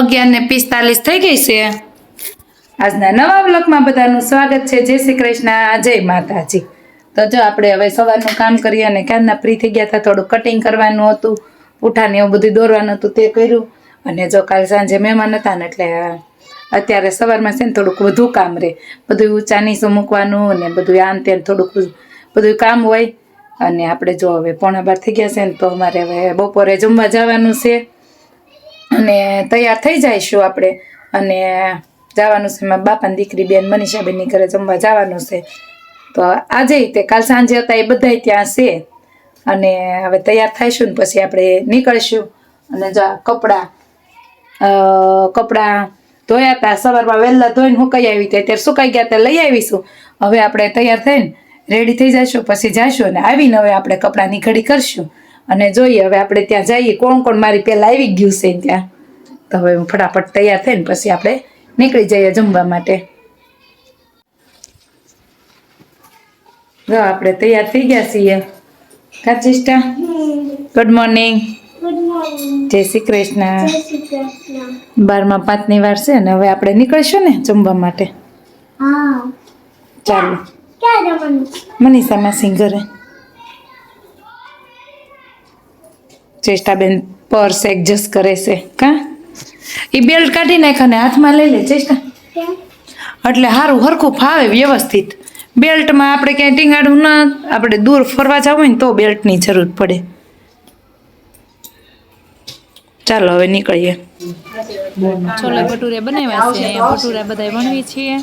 અગિયાર ને પિસ્તાલીસ થઈ ગઈ છે. આજના નવા બ્લોકમાં બધાનું સ્વાગત છે. જય શ્રી કૃષ્ણ. જય માતાજી. તો જો આપણે હવે સવારનું કામ કરીએ અને ક્યારના ફ્રી થઈ ગયા હતા, થોડું કટિંગ કરવાનું હતું પૂઠાને એવું બધું દોરવાનું હતું તે કર્યું. અને જો કાલ સાંજે મહેમાન હતા ને એટલે અત્યારે સવારમાં છે ને થોડુંક વધુ કામ રહે બધું ઊંચા નીચું મૂકવાનું અને બધું આમ તેમ થોડુંક બધું કામ હોય. અને આપણે જો હવે પોણા બાર થઈ ગયા છે ને તો અમારે હવે બપોરે જમવા જવાનું છે. અને તૈયાર થઈ જઈશું આપણે. અને જવાનું છે મારા બાપાની દીકરી બેન મનીષાબેનની ઘરે જમવા જવાનું છે. તો આજે તે કાલ સાંજે હતા એ બધાય ત્યાં છે. અને હવે તૈયાર થઈશું ને પછી આપણે નીકળીશું. અને જો કપડાં કપડાં ધોયા હતા સવારમાં વહેલા ધોઈને સુકાઈ આવી હતી ત્યારે સુકાઈ ગયા ત્યાં લઈ આવીશું. હવે આપણે તૈયાર થઈને રેડી થઈ જઈશું, પછી જઈશું અને આવીને હવે આપણે કપડાંની ઘડી કરશું. અને જોઈએ હવે આપણે ત્યાં જઈએ. કોણ કોણ મારી પહેલાં આવી ગયું છે ત્યાં? તો હવે હું ફટાફટ તૈયાર થઈને પછી આપણે નીકળી જઈએ જમવા માટે. જો આપણે તૈયાર થઈ ગયા છીએ. કાચિષ્ટા ગુડ મોર્નિંગ જય શ્રી કૃષ્ણ. બારમાં પાંચની વાર છે ને હવે આપણે નીકળીશું ને જમવા માટે? ચાલો. મનીષામાં જવાનું મનીષા માસી ઘરે ચેષ્ટાબેન પર્સ એડજસ્ટ કરે છે કા? એ બેલ્ટ કાઢી નાખ અને હાથમાં લઈ લે ચેષ્ટા. એટલે સારું હરખું ફાવે વ્યવસ્થિત. બેલ્ટમાં આપણે ક્યાંય ટીંગાડવું ના આપણે દૂર ફરવા જવું હોય ને તો બેલ્ટની જરૂર પડે. ચાલો હવે નીકળીએ. છોલે ભટુરે બનાવ્યા છે. અહીંયા ભટુરા બધા વણવી છીએ.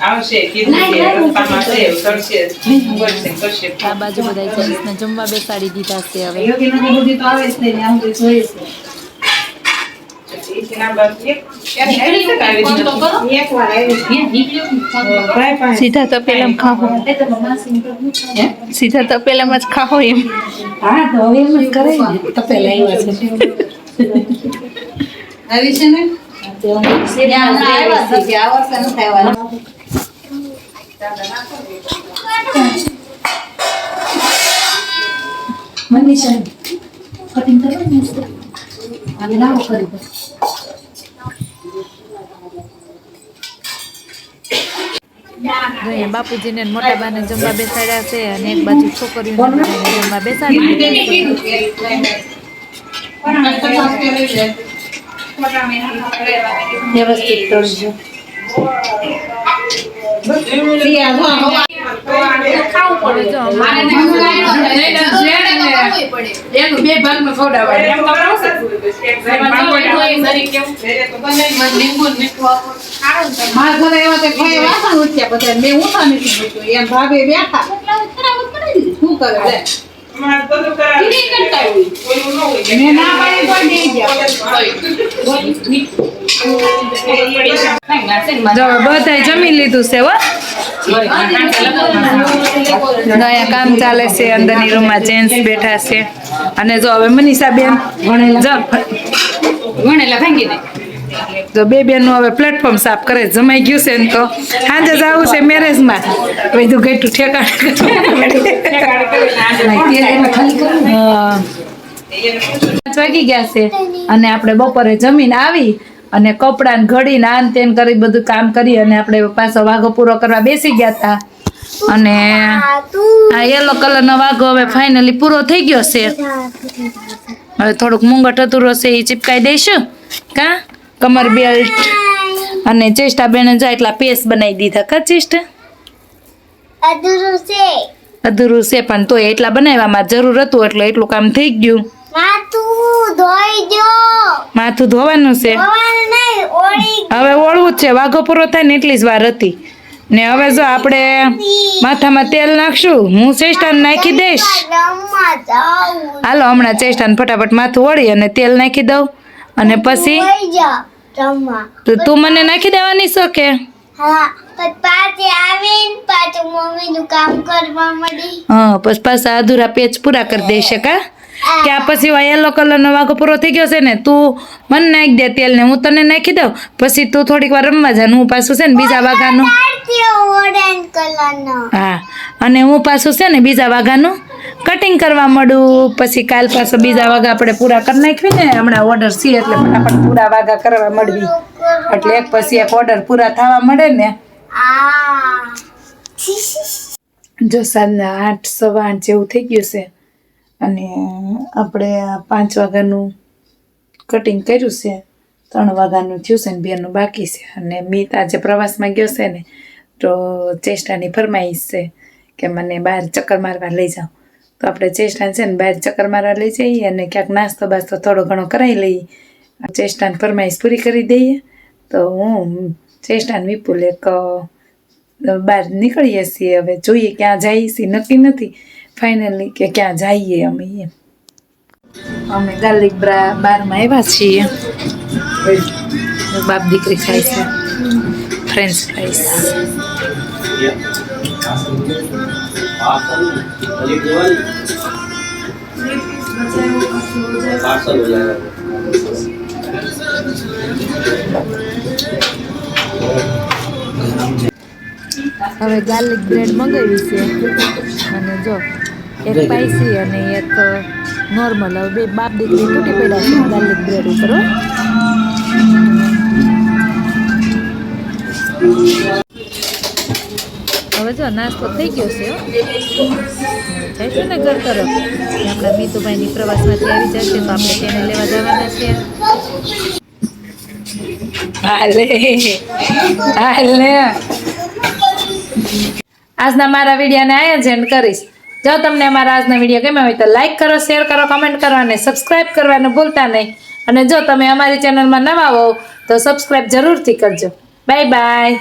આ બાજુ બધા જેન્ટ્સને જમવા બેસાડી દીધા છે હવે. સીધા તપેલા પેલા ખાઓ સીધા તપેલામાં જ ખાઓ એમ. હા તો હવે એમ કરે તપેલા આવ્યા છે. આવી છે ને? અહીંયા બાપુજીને ને મોટા બાને જમવા બેસાડ્યા છે અને એક બાજુ છોકરીઓને જમવા બેસાડી. વ્યવસ્થિત તળજો બે ભાગમાં ખવડાવવાનું. તો ભાગ તે બધા તો જમી લીધું છે હો નયા કામ ચાલે છે અંદરની રૂમમાં જેન્ટ્સ બેઠા છે અને જો હવે મનીષા બેન જો જો બે બેનનું હવે પ્લેટફોર્મ સાફ કરે જમાઈ ગયું છે ને તો સાંજે જવું છે મેરેજમાં બધું ગેટું ઠેકાણ વાગી ગયા છે. અને આપણે બપોરે જમીન આવી અને કપડાં ને નાન તેન કરી બધું કામ કરી અને આપણે પાછો વાઘો પૂરો કરવા બેસી ગયા હતા અને આ તું કલર યલો કલરનો વાઘો હવે ફાઇનલી પૂરો થઈ ગયો છે. હવે થોડુંક મુંગટ હતું છે એ ચીપકાઈ દઈશું. કા? કમર બેલ્ટ અને ચેષ્ટા બેને જાય એટલા પેસ બનાવી દીધા કા ચેસ્ટા અધૂરું છે. અધૂરું છે પણ તોય એટલા બનાવવામાં જરૂર હતું એટલે એટલું કામ થઈ ગયું. માથું ધોઈ દો માથું ધોવાનું છે. હવે ઓળવું જ છે. વાઘો પૂરો થાય ને એટલી જ વાર હતી. ને હવે જો આપણે માથામાં તેલ નાખશું. હું ચેષ્ટાને નાખી દઈશ. હાલો હમણાં ચેષ્ટાને ફટાફટ માથું ઓળી અને તેલ નાખી દઉં. અને પછી તો તું મને નાખી દેવાની છો કે? હા પછી પાછી અધૂરા પેચ પૂરા કરી દઈ કા કે આ પછી યલો કલરનો વાઘો પૂરો થઈ ગયો છે ને તું મને નાખી દે તેલ ને હું તને નાખી દઉં. પછી તું થોડીક વાર રમવા જા હું પાછું છે ને બીજા વાઘાનું. હા અને હું પાછું છે ને બીજા વાઘાનું કટિંગ કરવા મળું. પછી કાલ પાછો બીજા વાઘા આપણે પૂરા કરી નાખવી ને હમણાં ઓર્ડર છે એટલે ફટાફટ પૂરા વાઘા કરવા મળવી. એટલે એક પછી એક ઓર્ડર પૂરા થવા મળે ને. જો સાંજના આઠ સવા આઠ જેવું થઈ ગયું છે. અને આપણે આ પાંચ વાગ્યાનું કટિંગ કર્યું છે, ત્રણ વાગ્યાનું થયું છે ને બેનું બાકી છે. અને મિત આજે પ્રવાસમાં ગયો છે ને, તો ચેષ્ટાની ફરમાઈશ છે કે મને બહાર ચક્કર મારવા લઈ જાઓ. તો આપણે ચેષ્ટાને છે ને બહાર ચક્કર મારવા લઈ જઈએ અને ક્યાંક નાસ્તો બાસ્તો થોડો ઘણો કરાવી લઈએ. ચેષ્ટાની ફરમાઈશ પૂરી કરી દઈએ. તો હું ચેષ્ટાને વિપુલ એક બહાર નીકળીએ છીએ. હવે જોઈએ ક્યાં જઈએ છીએ નક્કી નથી. ફાઇનલી કે ક્યાં જઈએ અમે એમ. અમે ગાર્લિક બ્રા બારમાં આવ્યા છીએ. બાપ દીકરી ખાય છે. ફ્રેન્ચ ફ્રાઈસ હવે ગાર્લિક બ્રેડ મંગાવી છે. અને જો એક સ્પાઈસી અને એક નોર્મલ હવે બે બાપ દીકરી તૂટી પડ્યા છે ગાર્લિક બ્રેડ ઉપર હવે જો નાસ્તો થઈ ગયો છે હો. જઈશું ને ઘર તરફ. આપણા મીતુભાઈની પ્રવાસમાંથી આવી જશે તો આપણે તેને લેવા જવાના છે. હાલે. હાલે. આજના મારા વિડીયાને આયોજન કરીશ. જો તમને અમારા આજના વીડિયો ગમ્યો હોય તો લાઈક કરો શેર કરો કમેન્ટ કરો અને સબસ્ક્રાઈબ કરવાનું ભૂલતા નહીં. અને જો તમે અમારી ચેનલમાં નવા હો તો સબસ્ક્રાઈબ જરૂરથી કરજો. Bye bye